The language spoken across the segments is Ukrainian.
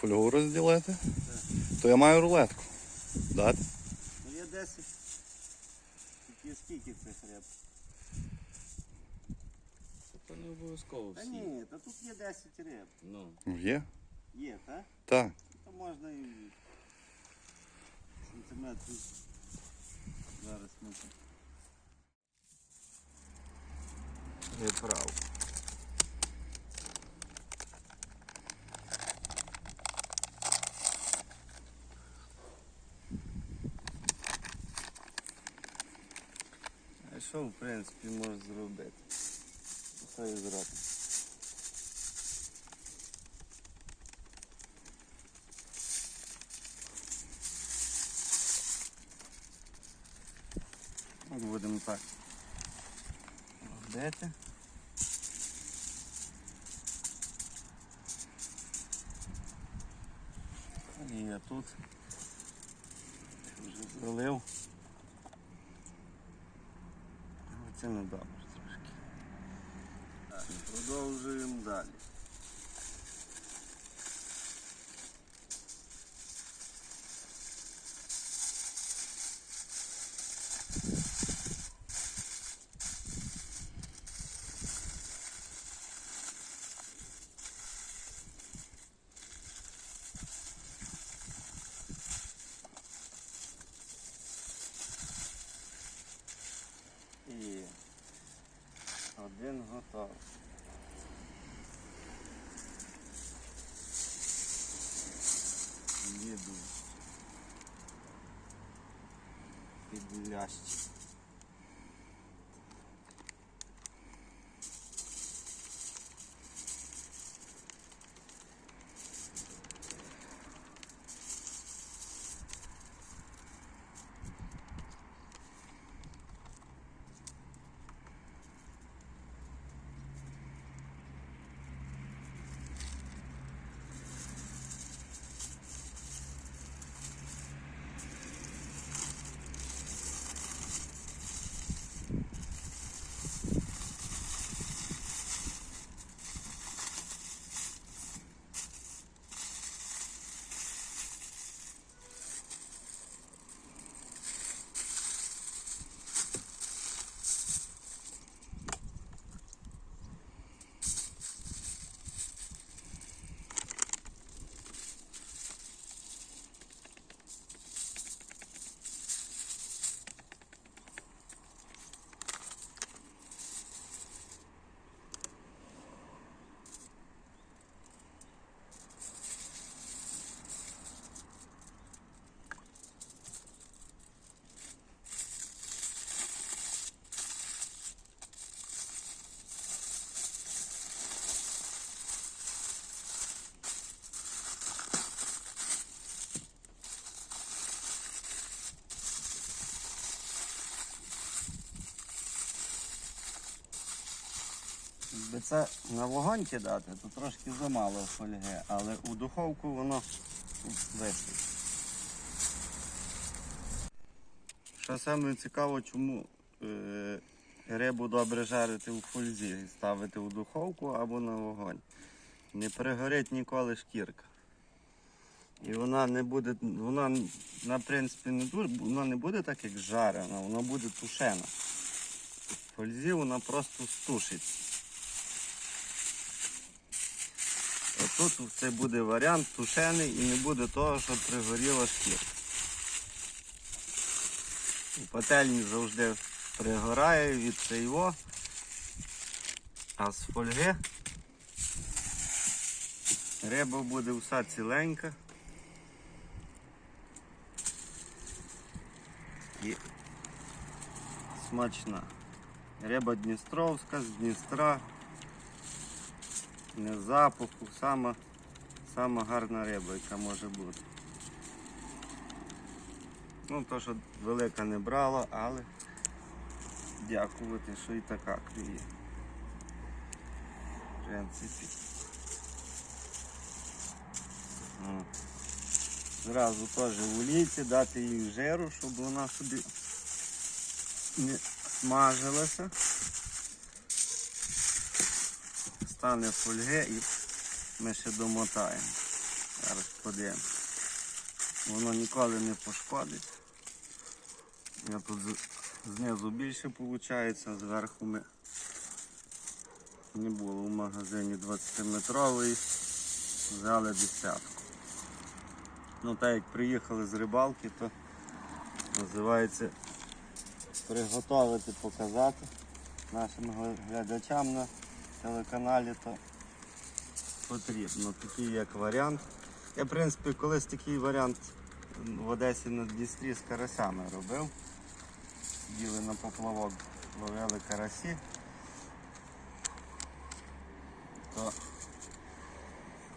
Фольгу розділити? То я маю рулетку. Дати? Ну є 10. Тільки скільки цих риб? Це не обов'язково Та всі. ні, та тут є 10 риб. Ну, Ну, Є. Є, так? Так. То можна і сантиметрів. Зараз ми це. Відправ. А що в принципі можеш зробити? Що зробимо? От Будемо так. Робити. І я тут вже залив. Це не трошки. Продовжуємо далі. Так. Еду. Підлясть. Під це на вогонь кидати, то трошки замало фольги, але у духовку воно вистачить. Що саме цікаво, чому е, рибу добре жарити у фользі, ставити у духовку або на вогонь. Не пригорить ніколи шкірка. І вона не буде, вона на принципі не дуже, вона не буде так як жарена, вона буде тушена. В фользі вона просто стушить. Отут це буде варіант тушений і не буде того, що пригоріла шкірка. Пательні завжди пригорає від цейво, а з фольги риба буде вся ціленька. І смачна. Риба Дністровська з Дністра. Не запаху, сама, сама гарна риба, яка може бути. Ну, то, що велика не брала, але дякувати, що і така клює. В принципі. О. Зразу теж в олійці дати їй жиру, щоб вона собі не смажилася. Стане фольги і ми ще домотаємо. Зараз подивимось. Воно ніколи не пошкодить. Я тут знизу більше виходить, зверху ми не було в магазині 20-метрової, взяли десятку. Ну так як приїхали з рибалки, то називається приготувати, показати нашим глядачам на телеканалі, то потрібно. Такий як варіант. Я, в принципі, колись такий варіант в Одесі на Дністрі з карасями робив. Сиділи на поплавок, ловили карасі. То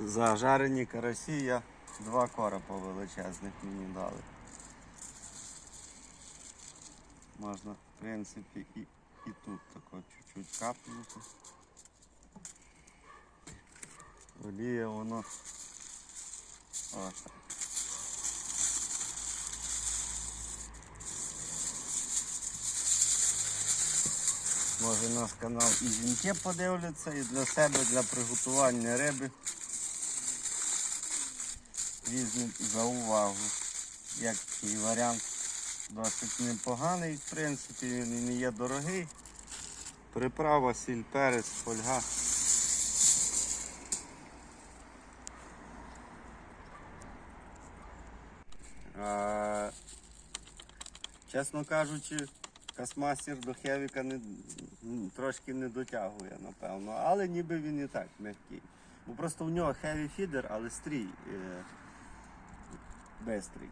зажарені карасі я два коропа величезних мені дали. Можна, в принципі, і, і тут тако чуть-чуть капнути. Олія воно. Ось. Може наш канал і жінки подивляться, і для себе, для приготування риби візьмуть за увагу. Як такий варіант досить непоганий, в принципі, він і не є дорогий. Приправа, сіль, перець, фольга. Чесно кажучи, касмастер до Хевіка не, трошки не дотягує, напевно, але ніби він і так м'який. Бо просто в нього хеві фідер, але стрій е, бистрий.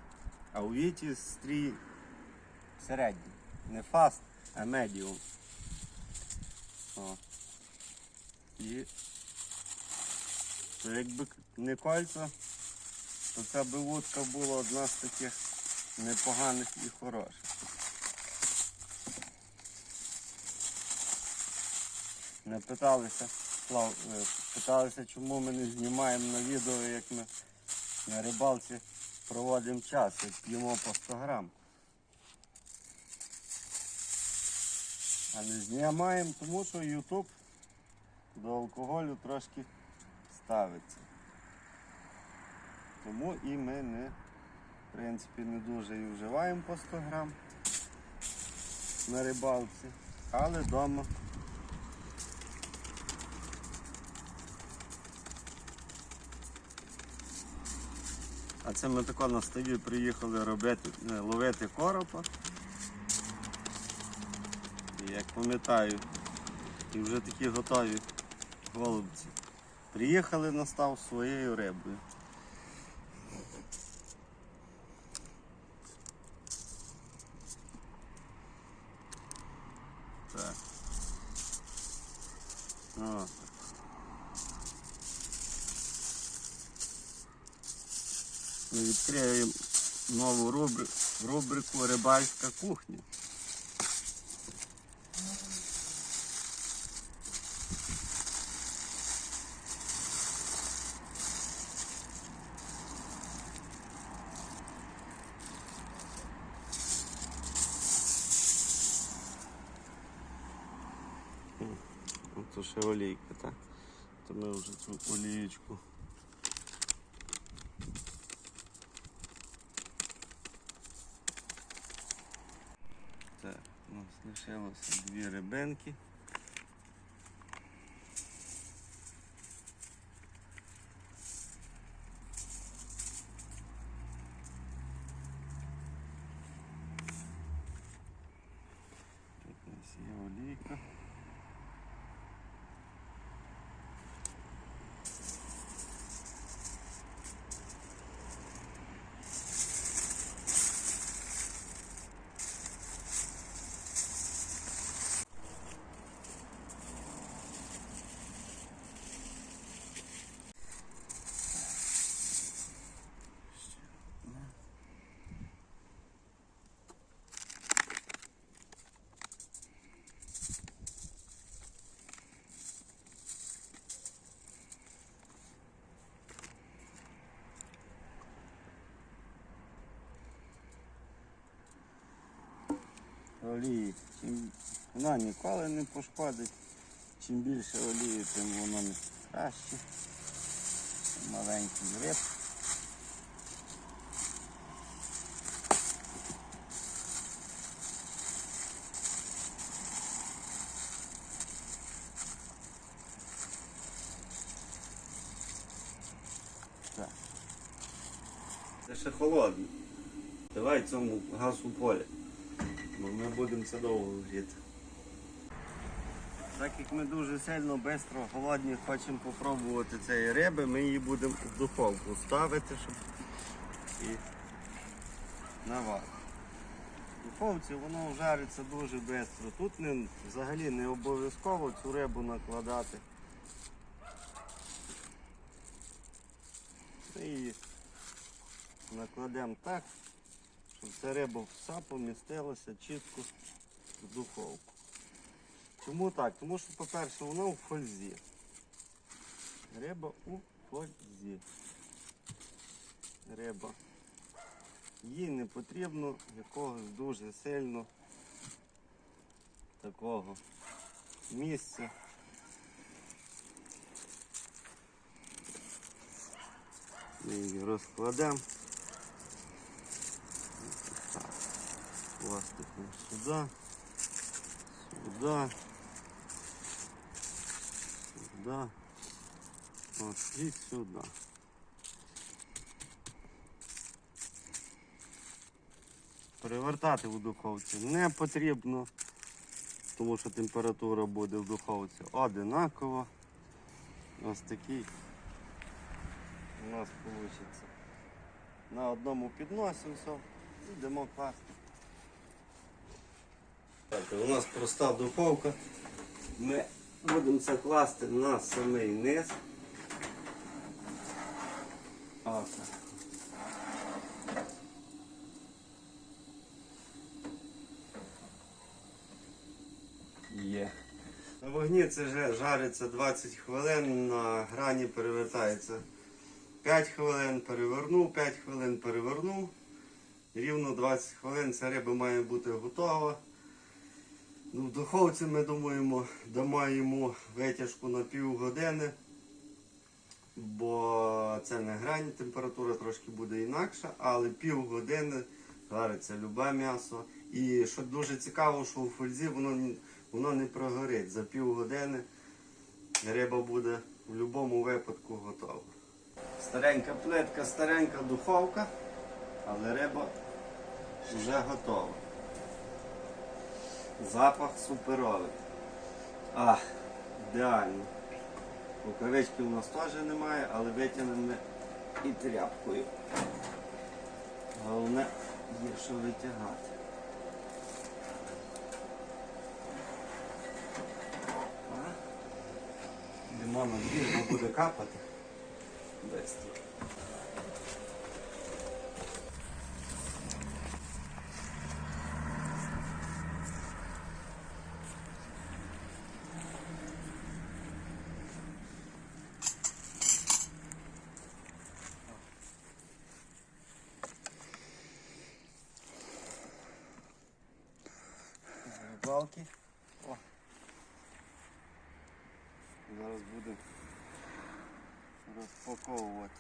А у Віті стрій середній. Не фаст, а медіум. О. І то якби не кольця, то ця би вудка була одна з таких непоганих і хороших. Не питалися, е, питалися, чому ми не знімаємо на відео, як ми на рибалці проводимо час, як п'ємо по 100 грам. А не знімаємо, тому що YouTube до алкоголю трошки ставиться. Тому і ми не, в принципі, не дуже і вживаємо по 100 грам на рибалці, але вдома. А це ми тако на ставі приїхали робити, не, ловити коропа. І як пам'ятаю, і вже такі готові голубці. Приїхали на став своєю рибою. Так. О. Ми відкриємо нову рубри- рубрику Рибальська кухня. Ото ще олійка, так? То ми вже цю олієчку. Так, у нас лишилося дві рибинки. олії. Чим вона ніколи не пошкодить. Чим більше олії, тим воно не краще. Маленький гриб. Це ще холодно. Давай цьому газу полі. Будемо це довго гріти. Так як ми дуже сильно швидко голодні хочемо спробувати цієї риби, ми її будемо в духовку ставити, щоб і на вар. В духовці воно жариться дуже швидко. Тут не, взагалі не обов'язково цю рибу накладати. Ми її накладемо так, щоб ця риба вся помістилася чітко в духовку. Чому так? Тому що, по-перше, вона у фользі. Риба у фользі. Риба. Їй не потрібно якогось дуже сильно такого місця. Ми її розкладемо. Пластиком сюди. Сюди. Сюди. От і сюди. Перевертати в духовці не потрібно, тому що температура буде в духовці одинакова. Ось такий у нас вийде. На одному підносі все. Йдемо класти. У нас проста духовка. Ми будемо це класти на самий низ. Отак. Є. На вогні це вже жариться 20 хвилин, на грані перевертається 5 хвилин, перевернув, 5 хвилин перевернув. Рівно 20 хвилин ця риба має бути готова. Ну, в духовці ми думаємо, дамо йому витяжку на пів години, бо це не грань, температура трошки буде інакша, але пів години жариться любе м'ясо. І що дуже цікаво, що у фользі воно, воно не прогорить. За пів години риба буде в будь-якому випадку готова. Старенька плитка, старенька духовка, але риба вже готова. Запах суперовий. А, ідеально. Рукавички у нас теж немає, але витягнемо і тряпкою. Головне є що витягати. Йдемо на буде капати. Быстро. Рибалки. О. Зараз будемо розпаковувати.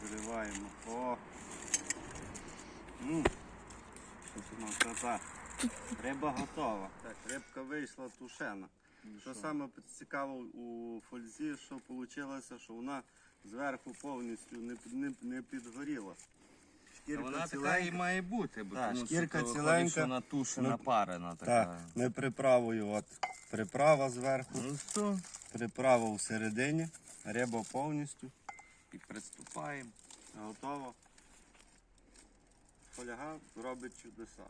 Вибриваємо. О! Ну, красота. Риба готова. Так, рибка вийшла тушена. Що саме цікаво у фользі, що вийшло, що вона зверху повністю не, не, не підгоріла. Шкірка Вона така і має бути, бо Так, тому що шкірка то виходить, що Вона тушена, Ну, парена така. Так, ми приправою, от приправа зверху, Ну що? приправа всередині, риба повністю І приступаємо. готова. Поляга робить чудеса.